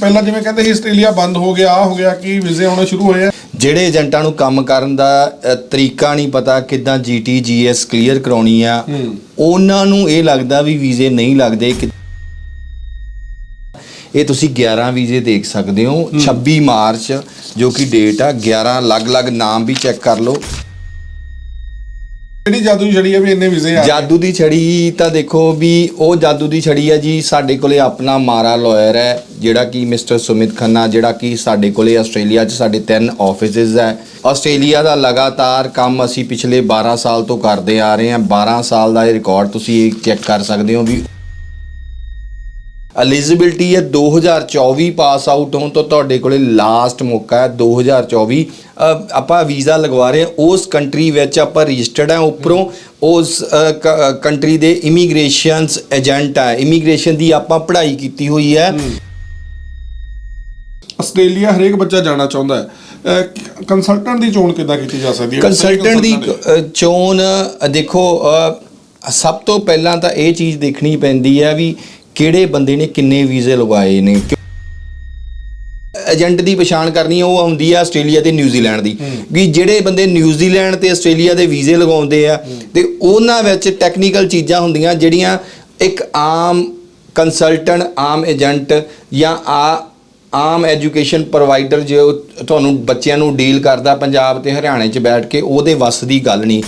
ਪਹਿਲਾਂ ਜਿਵੇਂ ਕਹਿੰਦੇ ਸੀ ਆਸਟ੍ਰੇਲੀਆ ਬੰਦ ਹੋ ਗਿਆ ਆ ਹੋ ਗਿਆ ਕਿ ਵੀਜ਼ੇ ਆਉਣੇ ਸ਼ੁਰੂ ਹੋਏ ਆ? ਜਿਹੜੇ ਏਜੰਟਾਂ ਨੂੰ ਕੰਮ ਕਰਨ ਦਾ ਅ, ਤਰੀਕਾ ਨਹੀਂ ਪਤਾ ਕਿਦਾਂ ਜੀਟੀ ਜੀਐਸ ਕਲੀਅਰ ਕਰਾਉਣੀ ਆ ਉਹਨਾਂ ਨੂੰ ਇਹ ਲੱਗਦਾ ਵੀ ਵੀਜ਼ੇ ਨਹੀਂ ਲੱਗਦੇ ਕਿ ਇਹ ਤੁਸੀਂ 11 ਵੀਜ਼ੇ ਦੇਖ ਸਕਦੇ ਹੋ 26 ਮਾਰਚ ਜੋ ਕਿ ਡੇਟ ਆ 11 ਅਲੱਗ-ਅਲੱਗ ਨਾਮ ਵੀ ਚੈੱਕ ਕਰ ਲਓ। ਜਿਹੜੀ ਜਾਦੂ ਛੜੀ ਆ ਵੀ ਇੰਨੇ ਵੀਜ਼ੇ ਆ ਜਾਦੂ ਦੀ ਛੜੀ ਤਾਂ ਦੇਖੋ ਵੀ ਉਹ ਜਾਦੂ ਦੀ ਛੜੀ ਹੈ ਜੀ, ਸਾਡੇ ਕੋਲੇ ਆਪਣਾ ਮਾਰਾ ਲਾਇਰ ਹੈ, ਜਿਹੜਾ ਕਿ ਮਿਸਟਰ ਸੁਮਿਤ ਖੰਨਾ, ਜਿਹੜਾ ਕਿ ਸਾਡੇ ਕੋਲੇ ਆਸਟ੍ਰੇਲੀਆ 'ਚ ਸਾਡੇ ਤਿੰਨ ਆਫਿਸਿਸ ਹੈ। ਆਸਟ੍ਰੇਲੀਆ ਦਾ ਲਗਾਤਾਰ ਕੰਮ ਅਸੀਂ ਪਿਛਲੇ 12 ਸਾਲ ਤੋਂ ਕਰਦੇ ਆ ਰਹੇ ਹਾਂ। 12 ਸਾਲ ਦਾ ਇਹ ਰਿਕਾਰਡ ਤੁਸੀਂ ਚੈੱਕ ਕਰ ਸਕਦੇ ਹੋ ਵੀ ਐਲੀਜੀਬਿਲਟੀ ਹੈ 2024 ਪਾਸ ਆਊਟ ਹੋਣ ਤੋਂ ਤੁਹਾਡੇ ਕੋਲੇ ਲਾਸਟ ਮੌਕਾ ਹੈ 2024 ਅ, ਆਪਾਂ ਵੀਜ਼ਾ ਲਗਵਾ ਰਹੇ ਹਾਂ। ਉਸ ਕੰਟਰੀ ਵਿੱਚ ਆਪਾਂ ਰਜਿਸਟਰਡ ਹੈ। ਉੱਪਰੋਂ ਉਸ ਕੰਟਰੀ ਦੇ ਇਮੀਗ੍ਰੇਸ਼ਨਸ ਏਜੰਟ ਹੈ। ਇਮੀਗ੍ਰੇਸ਼ਨ ਦੀ ਆਪਾਂ ਪੜ੍ਹਾਈ ਕੀਤੀ ਹੋਈ ਹੈ। ਆਸਟ੍ਰੇਲੀਆ ਹਰੇਕ ਬੱਚਾ ਜਾਣਾ ਚਾਹੁੰਦਾ ਹੈ। ਕੰਸਲਟੈਂਟ ਦੀ ਚੋਣ ਕਿੱਦਾਂ ਕੀਤੀ ਜਾ ਸਕਦੀ ਹੈ? ਕੰਸਲਟੈਂਟ ਦੀ ਚੋਣ ਦੇਖੋ ਸਭ ਤੋਂ ਪਹਿਲਾਂ ਤਾਂ ਇਹ ਚੀਜ਼ ਦੇਖਣੀ ਪੈਂਦੀ ਹੈ ਵੀ ਕਿਹੜੇ ਬੰਦੇ ਨੇ ਕਿੰਨੇ ਵੀਜ਼ੇ ਲਗਵਾਏ ਨੇ? ਏਜੰਟ ਦੀ ਪਛਾਣ ਕਰਨੀ ਉਹ ਆਉਂਦੀ ਆ ਆਸਟ੍ਰੇਲੀਆ ਤੇ ਨਿਊਜ਼ੀਲੈਂਡ ਦੀ। ਵੀ ਜਿਹੜੇ ਬੰਦੇ ਨਿਊਜ਼ੀਲੈਂਡ ਤੇ ਆਸਟ੍ਰੇਲੀਆ ਦੇ ਵੀਜ਼ੇ ਲਗਾਉਂਦੇ ਆ ਤੇ ਉਹਨਾਂ ਵਿੱਚ ਟੈਕਨੀਕਲ ਚੀਜ਼ਾਂ ਹੁੰਦੀਆਂ ਜਿਹੜੀਆਂ ਇੱਕ ਆਮ ਕੰਸਲਟੈਂਟ ਆਮ ਏਜੰਟ ਜਾਂ ਆ ਆਮ ਐਜੂਕੇਸ਼ਨ ਪ੍ਰੋਵਾਈਡਰ ਜੋ ਤੁਹਾਨੂੰ ਬੱਚਿਆਂ ਨੂੰ ਡੀਲ ਕਰਦਾ ਪੰਜਾਬ ਤੇ ਹਰਿਆਣੇ 'ਚ ਬੈਠ ਕੇ ਉਹਦੇ ਵੱਸ ਦੀ ਗੱਲ ਨਹੀਂ।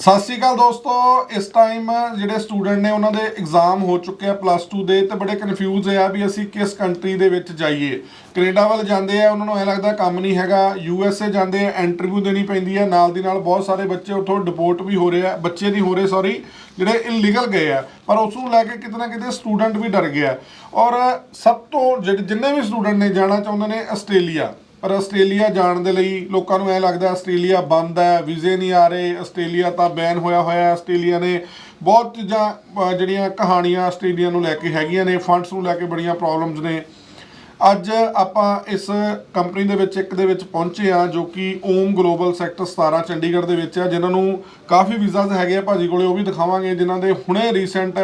ਸਤਿ ਸ਼੍ਰੀ ਅਕਾਲ ਦੋਸਤੋ, ਇਸ ਟਾਈਮ ਜਿਹੜੇ ਸਟੂਡੈਂਟ ਨੇ ਉਹਨਾਂ ਦੇ ਐਗਜ਼ਾਮ ਹੋ ਚੁੱਕੇ ਆ ਪਲੱਸ 2 ਦੇ ਤੇ ਬੜੇ ਕਨਫਿਊਜ਼ ਆ ਵੀ ਅਸੀਂ ਕਿਸ ਕੰਟਰੀ ਦੇ ਵਿੱਚ ਜਾਈਏ। ਕੈਨੇਡਾ ਵੱਲ ਜਾਂਦੇ ਆ, ਉਹਨਾਂ ਨੂੰ ਐ ਲੱਗਦਾ ਕੰਮ ਨਹੀਂ ਹੈਗਾ। ਯੂ ਐਸ ਏ ਜਾਂਦੇ ਆ ਇੰਟਰਵਿਊ ਦੇਣੀ ਪੈਂਦੀ ਆ। ਨਾਲ ਦੀ ਨਾਲ ਬਹੁਤ ਸਾਰੇ ਬੱਚੇ ਉੱਥੋਂ ਡਿਪੋਰਟ ਵੀ ਹੋ ਰਹੇ ਆ, ਬੱਚੇ ਨਹੀਂ ਹੋ ਰਹੇ ਸੌਰੀ ਜਿਹੜੇ ਇਲੀਗਲ ਗਏ ਆ। ਪਰ ਉਸ ਨੂੰ ਲੈ ਕੇ ਕਿਤੇ ਨਾ ਕਿਤੇ ਸਟੂਡੈਂਟ ਵੀ ਡਰ ਗਿਆ ਔਰ ਸਭ ਤੋਂ ਜਿਹੜੇ ਜਿੰਨੇ ਵੀ ਸਟੂਡੈਂਟ ਨੇ ਜਾਣਾ ਚਾਹੁੰਦੇ ਨੇ, ਆਸਟ੍ਰੇਲੀਆ। ਪਰ ਆਸਟ੍ਰੇਲੀਆ ਜਾਣ ਦੇ ਲਈ ਲੋਕਾਂ ਨੂੰ ਐ ਲੱਗਦਾ ਆਸਟ੍ਰੇਲੀਆ ਬੰਦ ਹੈ, ਵੀਜ਼ੇ ਨਹੀਂ ਆ ਰਹੇ, ਆਸਟ੍ਰੇਲੀਆ ਤਾਂ ਬੈਨ ਹੋਇਆ ਹੋਇਆ ਹੈ। ਆਸਟ੍ਰੇਲੀਆ ਨੇ ਬਹੁਤ ਚੀਜ਼ਾਂ ਜਿਹੜੀਆਂ ਕਹਾਣੀਆਂ ਆਸਟ੍ਰੇਲੀਆ ਨੂੰ ਲੈ ਕੇ ਹੈਗੀਆਂ ਨੇ, ਫੰਡਸ ਨੂੰ ਲੈ ਕੇ ਬੜੀਆਂ ਪ੍ਰੋਬਲਮਸ ਨੇ। ਅੱਜ ਆਪਾਂ ਇਸ ਕੰਪਨੀ ਦੇ ਵਿੱਚ, ਇੱਕ ਦੇ ਵਿੱਚ ਪਹੁੰਚੇ ਆ ਜੋ ਕਿ ਓਮ ਗਲੋਬਲ ਸੈਕਟਰ 17 ਚੰਡੀਗੜ੍ਹ ਦੇ ਵਿੱਚ ਆ ਜਿਨ੍ਹਾਂ ਨੂੰ ਕਾਫੀ ਵੀਜ਼ਾਸ ਹੈਗੇ ਆ। ਭਾਜੀ ਕੋਲੇ ਉਹ ਵੀ ਦਿਖਾਵਾਂਗੇ, ਜਿਨ੍ਹਾਂ ਦੇ ਹੁਣੇ ਰੀਸੈਂਟ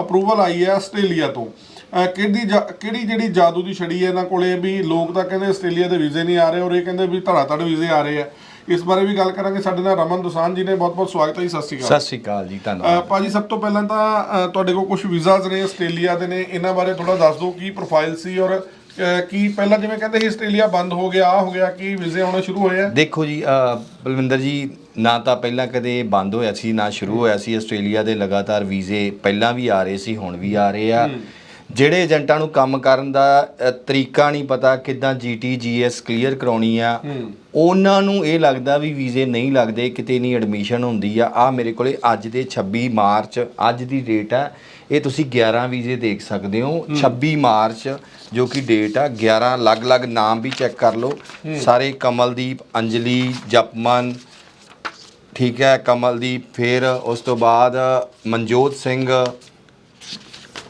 ਅਪਰੂਵਲ ਆਈ ਹੈ ਆਸਟ੍ਰੇਲੀਆ ਤੋਂ। ਕਿਹੜੀ ਕਿਹੜੀ ਜਿਹੜੀ ਜਾਦੂ ਦੀ ਛੜੀ ਹੈ ਇਹਨਾਂ ਕੋਲੇ ਵੀ ਲੋਕ ਤਾਂ ਕਹਿੰਦੇ ਆਸਟ੍ਰੇਲੀਆ ਦੇ ਵੀਜ਼ੇ ਨਹੀਂ ਆ ਰਹੇ ਔਰ ਇਹ ਕਹਿੰਦੇ ਵੀ ਧੜਾ ਧੜ ਵੀਜ਼ੇ ਆ ਰਹੇ ਆ। ਇਸ ਬਾਰੇ ਵੀ ਗੱਲ ਕਰਾਂਗੇ। ਸਾਡੇ ਨਾਲ ਰਮਨ ਦੁਸਾਨ ਜੀ ਨੇ ਬਹੁਤ ਬਹੁਤ ਸਵਾਗਤ ਹੈ ਜੀ। ਸਤਿ ਸ਼੍ਰੀ ਅਕਾਲ। ਸਤਿ ਸ਼੍ਰੀ ਅਕਾਲ ਜੀ ਧੰਨਵਾਦ। ਭਾਜੀ ਸਭ ਤੋਂ ਪਹਿਲਾਂ ਤਾਂ ਤੁਹਾਡੇ ਕੋਲ ਕੁਝ ਵੀਜ਼ਾਸ ਨੇ ਆਸਟ੍ਰੇਲੀਆ ਦੇ ਨੇ ਇਹਨਾਂ ਬਾਰੇ ਥੋੜਾ ਦੱਸ ਦਿਓ ਕੀ ਪ੍ਰੋਫਾਈਲ ਸੀ ਔਰ ਕੀ ਪਹਿਲਾਂ ਜਿਵੇਂ ਕਹਿੰਦੇ ਸੀ ਆਸਟ੍ਰੇਲੀਆ ਬੰਦ ਹੋ ਗਿਆ ਆ ਹੋ ਗਿਆ ਕੀ ਵੀਜ਼ੇ ਆਉਣੇ ਸ਼ੁਰੂ ਹੋਏ ਆ? ਦੇਖੋ ਜੀ ਬਲਵਿੰਦਰ ਜੀ ਨਾ ਤਾਂ ਪਹਿਲਾਂ ਕਦੇ ਬੰਦ ਹੋਇਆ ਸੀ ਨਾ ਸ਼ੁਰੂ ਹੋਇਆ ਸੀ। ਆਸਟ੍ਰੇਲੀਆ ਦੇ ਲਗਾਤਾਰ ਵੀਜ਼ੇ ਪਹਿਲਾਂ ਵੀ ਆ ਰਹੇ ਸੀ ਹੁਣ ਵੀ ਆ ਰਹੇ ਆ। ਜਿਹੜੇ ਏਜੰਟਾਂ ਨੂੰ ਕੰਮ ਕਰਨ ਦਾ ਅ, ਤਰੀਕਾ ਨਹੀਂ ਪਤਾ ਕਿਦਾਂ ਜੀਟੀ ਜੀਐਸ ਕਲੀਅਰ ਕਰਾਉਣੀ ਆ ਉਹਨਾਂ ਨੂੰ ਇਹ ਲੱਗਦਾ ਵੀ ਵੀਜ਼ੇ ਨਹੀਂ ਲੱਗਦੇ ਕਿਤੇ ਨਹੀਂ ਐਡਮਿਸ਼ਨ ਹੁੰਦੀ ਆ। ਆ ਮੇਰੇ ਕੋਲੇ ਅੱਜ ਦੇ 26 ਮਾਰਚ ਅੱਜ ਦੀ ਡੇਟ ਆ। ਇਹ ਤੁਸੀਂ 11 ਵੀਜ਼ੇ ਦੇਖ ਸਕਦੇ ਹੋ। 26 ਮਾਰਚ ਜੋ ਕਿ ਡੇਟ ਆ 11 ਅਲੱਗ-ਅਲੱਗ ਨਾਮ ਵੀ ਚੈੱਕ ਕਰ ਲਓ। ਸਾਰੇ ਕਮਲਦੀਪ ਅੰਜਲੀ ਜਪਮਨ ਠੀਕ ਹੈ ਕਮਲਦੀਪ ਫਿਰ ਉਸ ਤੋਂ ਬਾਅਦ ਮਨਜੋਤ ਸਿੰਘ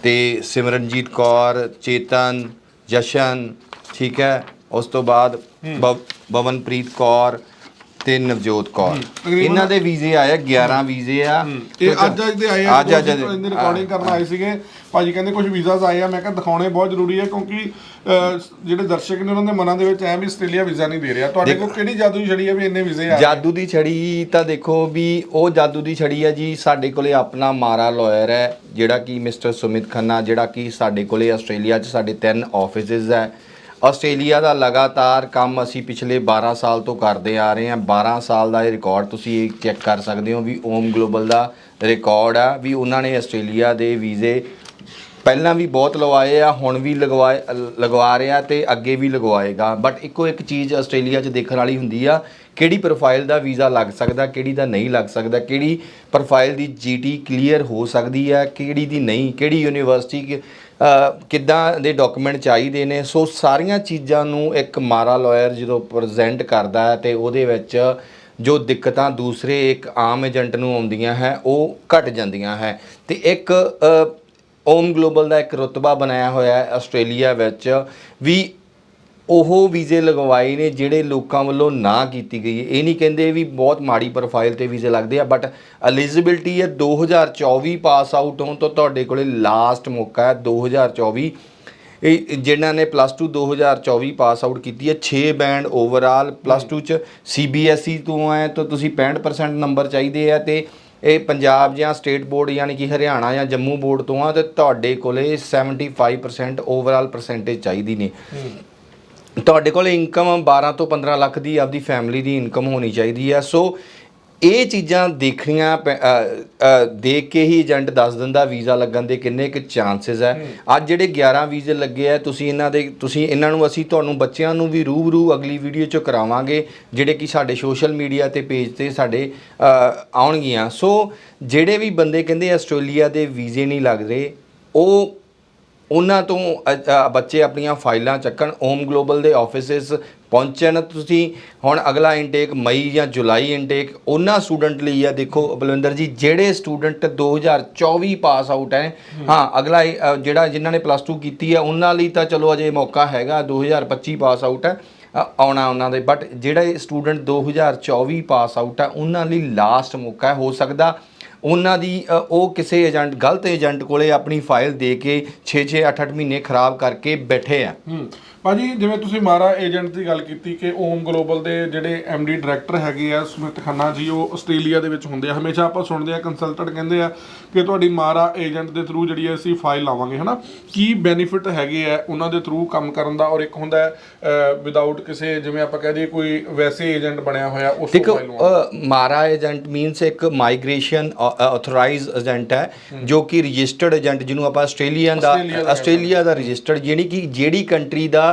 ਤੇ ਸਿਮਰਨਜੀਤ ਕੌਰ ਚੇਤਨ ਜਸ਼ਨ ਠੀਕ ਹੈ। ਉਸ ਤੋਂ ਬਾਅਦ ਬਵ- ਬਵਨਪ੍ਰੀਤ ਕੌਰ ਤੇ ਨਵਜੋਤ ਕੌਰ। ਇਹਨਾਂ ਦੇ ਵੀਜ਼ੇ ਆਏ ਆ 11 ਵੀਜ਼ੇ ਆ। ਇਹ ਅੱਜ ਅੱਜ ਦੇ ਆਏ ਆ ਅੱਜ ਅੱਜ ਇਹਦੀ ਰਿਕਾਰਡਿੰਗ ਕਰਨ ਆਏ ਸੀਗੇ। ਭਾਜੀ ਕਹਿੰਦੇ ਕੁਝ ਵੀਜ਼ਾਸ ਆਏ ਆ ਮੈਂ ਕਿਹਾ ਦਿਖਾਉਣੇ ਬਹੁਤ ਜ਼ਰੂਰੀ ਹੈ ਕਿਉਂਕਿ ਜਿਹੜੇ ਦਰਸ਼ਕ ਨੇ ਉਹਨਾਂ ਦੇ ਮਨਾਂ ਦੇ ਵਿੱਚ ਐ ਵੀ ਆਸਟ੍ਰੇਲੀਆ ਵੀਜ਼ਾ ਨਹੀਂ ਦੇ ਰਿਹਾ। ਤੁਹਾਡੇ ਕੋਲ ਕਿਹੜੀ ਜਾਦੂ ਦੀ ਛੜੀ ਹੈ ਵੀ ਇੰਨੇ ਵੀਜ਼ੇ ਆ ਜਾਦੂ ਦੀ ਛੜੀ ਤਾਂ ਦੇਖੋ ਵੀ ਉਹ ਜਾਦੂ ਦੀ ਛੜੀ ਹੈ ਜੀ ਸਾਡੇ ਕੋਲੇ ਆਪਣਾ ਮਾਰਾ ਲਾਇਰ ਹੈ ਜਿਹੜਾ ਕਿ ਮਿਸਟਰ ਸੁਮਿਤ ਖੰਨਾ ਜਿਹੜਾ ਕਿ ਸਾਡੇ ਕੋਲੇ ਆਸਟ੍ਰੇਲੀਆ 'ਚ ਸਾਡੇ ਤਿੰਨ ਆਫਿਸਿਸ ਹੈ। ਆਸਟ੍ਰੇਲੀਆ ਦਾ ਲਗਾਤਾਰ ਕੰਮ ਅਸੀਂ ਪਿਛਲੇ 12 ਸਾਲ ਤੋਂ ਕਰਦੇ ਆ ਰਹੇ ਹਾਂ। 12 ਸਾਲ ਦਾ ਇਹ ਰਿਕਾਰਡ ਤੁਸੀਂ ਚੈੱਕ ਕਰ ਸਕਦੇ ਹੋ ਵੀ ਓਮ ਗਲੋਬਲ ਦਾ ਰਿਕਾਰਡ ਆ, ਵੀ ਉਹਨਾਂ ਨੇ ਆਸਟ੍ਰੇਲੀਆ ਦੇ ਵੀਜ਼ੇ ਪਹਿਲਾਂ ਵੀ ਬਹੁਤ ਲਵਾਏ ਆ, ਹੁਣ ਵੀ ਲਗਵਾਏ, ਲਗਵਾ ਰਿਹਾ ਤੇ ਅੱਗੇ ਵੀ ਲਗਵਾਏਗਾ। ਬਟ ਇੱਕੋ ਇੱਕ ਚੀਜ਼ ਆਸਟ੍ਰੇਲੀਆ 'ਚ ਦੇਖਣ ਵਾਲੀ ਹੁੰਦੀ ਆ, ਕਿਹੜੀ ਪ੍ਰੋਫਾਈਲ ਦਾ ਵੀਜ਼ਾ ਲੱਗ ਸਕਦਾ, ਕਿਹੜੀ ਦਾ ਨਹੀਂ ਲੱਗ ਸਕਦਾ, ਕਿਹੜੀ ਪ੍ਰੋਫਾਈਲ ਦੀ ਜੀਟੀ ਕਲੀਅਰ ਹੋ ਸਕਦੀ ਹੈ ਕਿਹੜੀ ਦੀ ਨਹੀਂ, ਕਿਹੜੀ ਯੂਨੀਵਰਸਿਟੀ ਕਿੱਦਾਂ ਦੇ ਡਾਕੂਮੈਂਟ ਚਾਹੀਦੇ ਨੇ? ਸੋ ਸਾਰੀਆਂ ਚੀਜ਼ਾਂ ਨੂੰ ਇੱਕ ਮਾਰਾ ਲਾਇਰ ਜਦੋਂ ਪ੍ਰੈਜ਼ੈਂਟ ਕਰਦਾ ਹੈ ਤੇ ਉਹਦੇ ਵਿੱਚ ਜੋ ਦਿੱਕਤਾਂ ਦੂਸਰੇ ਇੱਕ ਆਮ ਏਜੰਟ ਨੂੰ ਆਉਂਦੀਆਂ ਹੈ, ਉਹ ਘਟ ਜਾਂਦੀਆਂ ਹੈ। ਤੇ ਇੱਕ ਓਮ ਗਲੋਬਲ ਦਾ ਇੱਕ ਰੁਤਬਾ ਬਣਾਇਆ ਹੋਇਆ ਹੈ ਆਸਟ੍ਰੇਲੀਆ ਵਿੱਚ ਵੀ ਉਹ ਵੀਜ਼ੇ ਲਗਵਾਏ ਨੇ ਜਿਹੜੇ ਲੋਕਾਂ ਵੱਲੋਂ ਨਾ ਕੀਤੀ ਗਈ ਹੈ। ਇਹ ਨਹੀਂ ਕਹਿੰਦੇ ਵੀ ਬਹੁਤ ਮਾੜੀ ਪ੍ਰੋਫਾਈਲ ਤੇ ਵੀਜ਼ੇ ਲੱਗਦੇ ਆ ਬਟ ਐਲੀਜੀਬਿਲਟੀ ਹੈ। 2024 ਪਾਸ ਆਊਟ ਹੋਣ ਤੋਂ ਤੁਹਾਡੇ ਕੋਲੇ ਲਾਸਟ ਮੌਕਾ ਹੈ। 2024 ਇਹ ਜਿਨ੍ਹਾਂ ਨੇ ਪਲੱਸ 2 2024 ਪਾਸ ਆਊਟ ਕੀਤੀ ਹੈ। 6 ਬੈਂਡ ਓਵਰਆਲ ਪਲੱਸ 2 ਚ ਸੀਬੀਐਸਈ ਤੋਂ ਹੈ ਤਾਂ ਤੁਸੀਂ 65% ਨੰਬਰ ਚਾਹੀਦੇ ਆ ਤੇ ਇਹ ਪੰਜਾਬ ਜਾਂ ਸਟੇਟ ਬੋਰਡ ਯਾਨੀ ਕਿ ਹਰਿਆਣਾ ਜਾਂ ਜੰਮੂ ਬੋਰਡ ਤੋਂ ਆ ਤੇ ਤੁਹਾਡੇ ਕੋਲੇ 75% ਓਵਰਆਲ ਪਰਸੈਂਟੇਜ ਚਾਹੀਦੀ ਨੇ। ਤੁਹਾਡੇ ਕੋਲ ਇਨਕਮ 12 ਤੋਂ 15 ਲੱਖ ਦੀ ਆਪਦੀ ਫੈਮਿਲੀ ਦੀ ਇਨਕਮ ਹੋਣੀ ਚਾਹੀਦੀ ਆ। ਸੋ ਇਹ ਚੀਜ਼ਾਂ ਦੇਖਣੀਆਂ ਦੇਖ ਕੇ ਹੀ ਏਜੰਟ ਦੱਸ ਦਿੰਦਾ ਵੀਜ਼ਾ ਲੱਗਣ ਦੇ ਕਿੰਨੇ ਕੁ ਚਾਂਸਸ ਹੈ। ਅੱਜ ਜਿਹੜੇ 11 ਵੀਜ਼ੇ ਲੱਗੇ ਆ ਤੁਸੀਂ ਇਹਨਾਂ ਦੇ ਤੁਸੀਂ ਇਹਨਾਂ ਨੂੰ ਅਸੀਂ ਤੁਹਾਨੂੰ ਬੱਚਿਆਂ ਨੂੰ ਵੀ ਰੂਬਰੂ ਅਗਲੀ ਵੀਡੀਓ ਚ ਕਰਾਵਾਂਗੇ ਜਿਹੜੇ ਕਿ ਸਾਡੇ ਸੋਸ਼ਲ ਮੀਡੀਆ ਤੇ ਪੇਜ ਤੇ ਸਾਡੇ ਆਉਣਗੀਆਂ। ਸੋ ਜਿਹੜੇ ਵੀ ਬੰਦੇ ਕਹਿੰਦੇ ਆਸਟ੍ਰੇਲੀਆ ਦੇ ਵੀਜ਼ੇ ਨਹੀਂ ਲੱਗ ਰਹੇ ਉਹ ਉਹਨਾਂ ਤੋਂ ਬੱਚੇ ਆਪਣੀਆਂ ਫਾਈਲਾਂ ਚੱਕਣ ਓਮ ਗਲੋਬਲ ਦੇ ਆਫਿਸਿਸ ਪਹੁੰਚਣ। ਤੁਸੀਂ ਹੁਣ ਅਗਲਾ ਇਨਟੇਕ ਮਈ ਜਾਂ ਜੁਲਾਈ ਇਨਟੇਕ ਉਹਨਾਂ ਸਟੂਡੈਂਟ ਲਈ ਆ। ਦੇਖੋ ਬਲਵਿੰਦਰ ਜੀ ਜਿਹੜੇ ਸਟੂਡੈਂਟ 2024 ਪਾਸ ਆਊਟ ਹੈ। ਹਾਂ ਅਗਲਾ ਜਿਹੜਾ ਜਿਨ੍ਹਾਂ ਨੇ ਪਲੱਸ 2 ਕੀਤੀ ਹੈ ਉਹਨਾਂ ਲਈ ਤਾਂ ਚਲੋ ਅਜੇ ਮੌਕਾ ਹੈਗਾ 2025 ਪਾਸ ਆਊਟ ਹੈ ਆਉਣਾ ਉਹਨਾਂ ਦੇ। ਬਟ ਜਿਹੜੇ ਸਟੂਡੈਂਟ 2024 ਪਾਸ ਆਊਟ ਹੈ ਉਹਨਾਂ ਲਈ ਲਾਸਟ ਮੌਕਾ ਹੈ ਹੋ ਸਕਦਾ ਉਹਨਾਂ ਦੀ ਉਹ ਕਿਸੇ ਏਜੰਟ, ਗਲਤ ਏਜੰਟ ਕੋਲੇ ਆਪਣੀ ਫਾਈਲ ਦੇ ਕੇ 6-6 8-8 ਮਹੀਨੇ ਖਰਾਬ ਕਰਕੇ ਬੈਠੇ ਆ। ਭਾਜੀ ਜਿਵੇਂ ਤੁਸੀਂ ਮਾਰਾ ਏਜੰਟ ਦੀ ਗੱਲ ਕੀਤੀ ਕਿ ਓਮ ਗਲੋਬਲ ਦੇ ਜਿਹੜੇ ਡੀ ਡਾਇਰੈਕਟਰ ਹੈਗੇ ਆ ਸੁਮਿਤ ਖੰਨਾ ਜੀ ਉਹ ਆਸਟ੍ਰੇਲੀਆ ਦੇ ਵਿੱਚ ਹੁੰਦੇ ਆ। ਹਮੇਸ਼ਾ ਆਪਾਂ ਸੁਣਦੇ ਆ ਕੰਸਲਟੈਂਟ ਕਹਿੰਦੇ ਆ ਕਿ ਤੁਹਾਡੀ ਮਾਰਾ ਏਜੰਟ ਦੇ ਥਰੂ ਜਿਹੜੀ ਅਸੀਂ ਫਾਈਲ ਲਾਵਾਂਗੇ ਹਨਾ? ਕੀ ਬੈਨੀਫਿਟ ਹੈਗੇ ਆ ਉਹਨਾਂ ਦੇ ਥਰੂ ਕੰਮ ਕਰਨ ਦਾ? ਔਰ ਇੱਕ ਹੁੰਦਾ ਵਿਦਆਊਟ ਕਿਸੇ ਜਿਵੇਂ ਆਪਾਂ ਕਹਿ ਦਈਏ ਕੋਈ ਵੈਸੇ ਏਜੰਟ ਬਣਿਆ ਹੋਇਆ ਉਸ ਤੋਂ ਦੇਖੋ ਮਾਰਾ ਏਜੰਟ ਮੀਨਸ ਇੱਕ ਮਾਈਗ੍ਰੇਸ਼ਨ ਆਥੋਰਾਈਜ਼ ਏਜੰਟ ਹੈ ਜੋ ਕਿ ਰਜਿਸਟਰਡ ਏਜੰਟ ਜਿਹਨੂੰ ਆਪਾਂ ਆਸਟ੍ਰੇਲੀਆ ਦਾ ਆਸਟ੍ਰੇਲੀਆ ਦਾ ਰਜਿਸਟਰਡ ਯਾਨੀ ਕਿ ਜਿਹੜੀ ਕੰਟਰੀ ਦਾ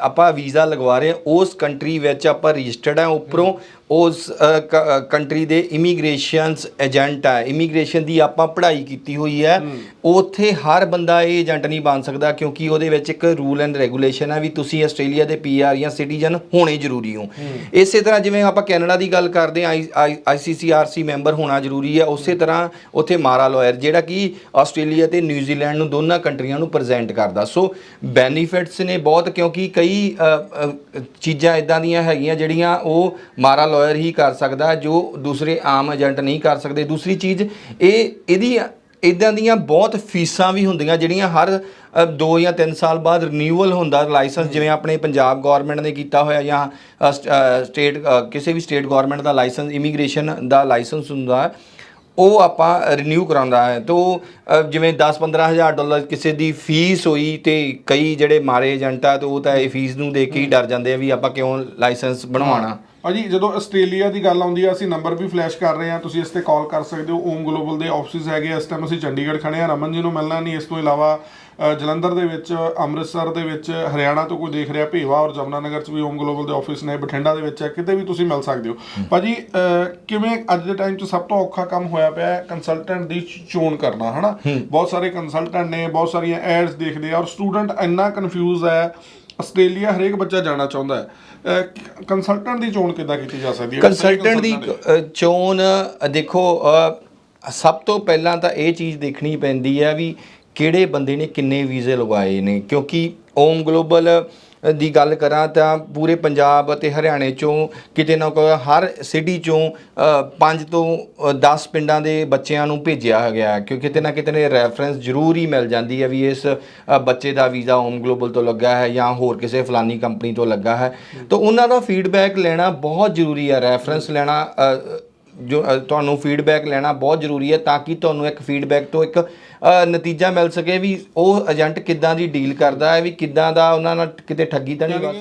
ਆਪਾਂ ਵੀਜ਼ਾ ਲਗਵਾ ਰਹੇ ਹਾਂ ਉਸ ਕੰਟਰੀ ਵਿੱਚ ਆਪਾਂ ਰਜਿਸਟਰਡ ਹੈ ਉੱਪਰੋਂ ਉਸ ਕੰਟਰੀ ਦੇ ਇਮੀਗ੍ਰੇਸ਼ਨਸ ਏਜੰਟ ਹੈ। ਇਮੀਗ੍ਰੇਸ਼ਨ ਦੀ ਆਪਾਂ ਪੜ੍ਹਾਈ ਕੀਤੀ ਹੋਈ ਹੈ। ਉੱਥੇ ਹਰ ਬੰਦਾ ਇਹ ਏਜੰਟ ਨਹੀਂ ਬਣ ਸਕਦਾ ਕਿਉਂਕਿ ਉਹਦੇ ਵਿੱਚ ਇੱਕ ਰੂਲ ਐਂਡ ਰੈਗੂਲੇਸ਼ਨ ਹੈ ਵੀ ਤੁਸੀਂ ਆਸਟ੍ਰੇਲੀਆ ਦੇ ਪੀਆਰ ਜਾਂ ਸਿਟੀਜ਼ਨ ਹੋਣੇ ਜ਼ਰੂਰੀ ਹੋ। ਇਸੇ ਤਰ੍ਹਾਂ ਜਿਵੇਂ ਆਪਾਂ ਕੈਨੇਡਾ ਦੀ ਗੱਲ ਕਰਦੇ ਹਾਂ ਆਈਸੀਸੀਆਰਸੀ ਮੈਂਬਰ ਹੋਣਾ ਜ਼ਰੂਰੀ ਹੈ। ਉਸੇ ਤਰ੍ਹਾਂ ਉੱਥੇ ਮਾਰਾ ਲਾਇਰ ਜਿਹੜਾ ਕਿ ਆਸਟ੍ਰੇਲੀਆ ਤੇ ਨਿਊਜ਼ੀਲੈਂਡ ਨੂੰ ਦੋਨਾਂ ਕੰਟਰੀਆਂ ਨੂੰ ਪ੍ਰੈਜ਼ੈਂਟ ਕਰਦਾ। ਸੋ ਬੈਨੀਫਿਟਸ ਨੇ ਬਹੁਤ ਕਿਉਂਕਿ ਕਈ ਚੀਜ਼ਾਂ ਇਦਾਂ ਦੀਆਂ ਹੈਗੀਆਂ ਜਿਹੜੀਆਂ ਉਹ ਮਾਰਾ ਲਾਇਰ ਹੀ ਕਰ ਸਕਦਾ, ਜੋ ਦੂਸਰੇ ਆਮ ਏਜੰਟ ਨਹੀਂ ਕਰ ਸਕਦੇ। ਦੂਸਰੀ ਚੀਜ਼, ਇਹ, ਇਹਦੀ ਇਦਾਂ ਦੀਆਂ ਬਹੁਤ ਫੀਸਾਂ ਵੀ ਹੁੰਦੀਆਂ ਜਿਹੜੀਆਂ ਹਰ 2 ਜਾਂ 3 ਸਾਲ ਬਾਅਦ ਰਿਨਿਊਅਲ ਹੁੰਦਾ ਲਾਇਸੈਂਸ ਜਿਵੇਂ ਆਪਣੇ ਪੰਜਾਬ ਗਵਰਨਮੈਂਟ ਨੇ ਕੀਤਾ ਹੋਇਆ ਜਾਂ ਸਟੇਟ ਕਿਸੇ ਵੀ ਸਟੇਟ ਗਵਰਨਮੈਂਟ ਦਾ ਲਾਇਸੈਂਸ ਇਮੀਗ੍ਰੇਸ਼ਨ ਦਾ ਲਾਇਸੈਂਸ ਹੁੰਦਾ। ਉਹ ਆਪਾਂ ਰਿਨਿਊ ਕਰਾਉਂਦਾ ਹੈ। ਤੋ ਅ, ਜਿਵੇਂ 10-15 ਹਜ਼ਾਰ ਡਾਲਰ ਕਿਸੇ ਦੀ ਫੀਸ ਹੋਈ ਤੇ ਕਈ ਜਿਹੜੇ ਮਾਰੇ ਏਜੰਟ ਆ ਤੇ ਉਹ ਤਾਂ ਇਹ ਫੀਸ ਨੂੰ ਦੇਖ ਕੇ ਹੀ ਡਰ ਜਾਂਦੇ ਆ ਵੀ ਆਪਾਂ ਕਿਉਂ ਲਾਇਸੈਂਸ ਬਣਵਾਉਣਾ। ਭਾਜੀ ਜਦੋਂ ਆਸਟ੍ਰੇਲੀਆ ਦੀ ਗੱਲ ਆਉਂਦੀ ਆ ਅਸੀਂ ਨੰਬਰ ਵੀ ਫਲੈਸ਼ ਕਰ ਰਹੇ ਹਾਂ ਤੁਸੀਂ ਇਸ ਤੇ ਕਾਲ ਕਰ ਸਕਦੇ ਹੋ। ਓਮ ਗਲੋਬਲ ਦੇ ਆਫਿਸਿਸ ਹੈਗੇ ਆ। ਇਸ ਟਾਈਮ ਅਸੀਂ ਚੰਡੀਗੜ੍ਹ ਖੜੇ ਆ। ਰਮਨ ਜੀ ਨੂੰ ਮਿਲਣਾ ਨਹੀਂ ਇਸ ਤੋਂ ਇਲਾਵਾ ਜਲੰਧਰ ਦੇ ਵਿੱਚ ਅੰਮ੍ਰਿਤਸਰ ਦੇ ਵਿੱਚ ਹਰਿਆਣਾ ਤੋਂ ਕੋਈ ਦੇਖ ਰਿਹਾ ਭੇਵਾ ਔਰ ਜਮਨਾ ਨਗਰ ਚ ਵੀ ਓਮ ਗਲੋਬਲ ਦੇ ਆਫਿਸ ਨੇ ਬਠਿੰਡਾ ਦੇ ਵਿੱਚ ਹੈ ਕਿਤੇ ਵੀ ਤੁਸੀਂ ਮਿਲ ਸਕਦੇ ਹੋ। ਭਾਜੀ ਕਿਵੇਂ ਅੱਜ ਦੇ ਟਾਈਮ 'ਚ ਸਭ ਤੋਂ ਔਖਾ ਕੰਮ ਹੋਇਆ ਪਿਆ ਹੈ ਕੰਸਲਟੈਂਟ ਦੀ ਚੋਣ ਕਰਨਾ ਹਨਾ? ਬਹੁਤ ਸਾਰੇ ਕੰਸਲਟੈਂਟ ਨੇ ਬਹੁਤ ਸਾਰੀਆਂ ਐਡਸ ਦੇਖਦੇ ਆ ਔਰ ਸਟੂਡੈਂਟ ਇੰਨਾ ਕਨਫਿਊਜ਼ ਹੈ ਆਸਟ੍ਰੇਲੀਆ ਹਰੇਕ ਬੱਚਾ ਜਾਣਾ ਚਾਹੁੰਦਾ ਹੈ। ਕੰਸਲਟੈਂਟ ਦੀ ਚੋਣ ਕਿੱਦਾਂ ਕੀਤੀ ਜਾ ਸਕਦੀ ਹੈ? ਕੰਸਲਟੈਂਟ ਦੀ ਚੋਣ ਦੇਖੋ ਸਭ ਤੋਂ ਪਹਿਲਾਂ ਤਾਂ ਇਹ ਚੀਜ਼ ਦੇਖਣੀ ਪੈਂਦੀ ਹੈ ਵੀ ਕਿਹੜੇ ਬੰਦੇ ਨੇ ਕਿੰਨੇ ਵੀਜ਼ੇ ਲਗਵਾਏ ਨੇ ਕਿਉਂਕਿ ਓਮ ਗਲੋਬਲ ਦੀ ਗੱਲ ਕਰਾਂ ਤਾਂ ਪੂਰੇ ਪੰਜਾਬ ਅਤੇ ਹਰਿਆਣੇ ਚੋਂ ਕਿਤੇ ਨਾ ਕੋਈ ਹਰ ਸਿਟੀ ਚੋਂ 5 ਤੋਂ 10 ਪਿੰਡਾਂ ਦੇ ਬੱਚਿਆਂ ਨੂੰ ਭੇਜਿਆ ਗਿਆ ਹੈ, ਕਿਉਂਕਿ ਕਿਤੇ ਨਾ ਕਿਤੇ ਨੇ ਰੈਫਰੈਂਸ ਜ਼ਰੂਰ ਹੀ ਮਿਲ ਜਾਂਦੀ ਹੈ ਵੀ ਇਸ ਬੱਚੇ ਦਾ ਵੀਜ਼ਾ ਓਮ ਗਲੋਬਲ ਤੋਂ ਲੱਗਾ ਹੈ ਜਾਂ ਹੋਰ ਕਿਸੇ ਫਲਾਨੀ ਕੰਪਨੀ ਤੋਂ ਲੱਗਾ ਹੈ। ਤਾਂ ਉਹਨਾਂ ਦਾ ਫੀਡਬੈਕ ਲੈਣਾ ਬਹੁਤ ਜ਼ਰੂਰੀ ਹੈ ਰੈਫਰੈਂਸ ਲੈਣਾ ਜੋ ਤੁਹਾਨੂੰ ਫੀਡਬੈਕ ਲੈਣਾ ਬਹੁਤ ਜ਼ਰੂਰੀ ਹੈ ਤਾਂ ਕਿ ਤੁਹਾਨੂੰ ਇੱਕ ਫੀਡਬੈਕ ਤੋਂ ਇੱਕ ਨਤੀਜਾ ਮਿਲ ਸਕੇ ਵੀ ਉਹ ਏਜੰਟ ਕਿੱਦਾਂ ਦੀ ਡੀਲ ਕਰਦਾ ਹੈ ਵੀ ਕਿੱਦਾਂ ਦਾ ਉਹਨਾਂ ਨਾਲ ਕਿਤੇ ਠੱਗੀ ਤਾਂ ਨਹੀਂ ਵੱਜ ਸਕਦੀ?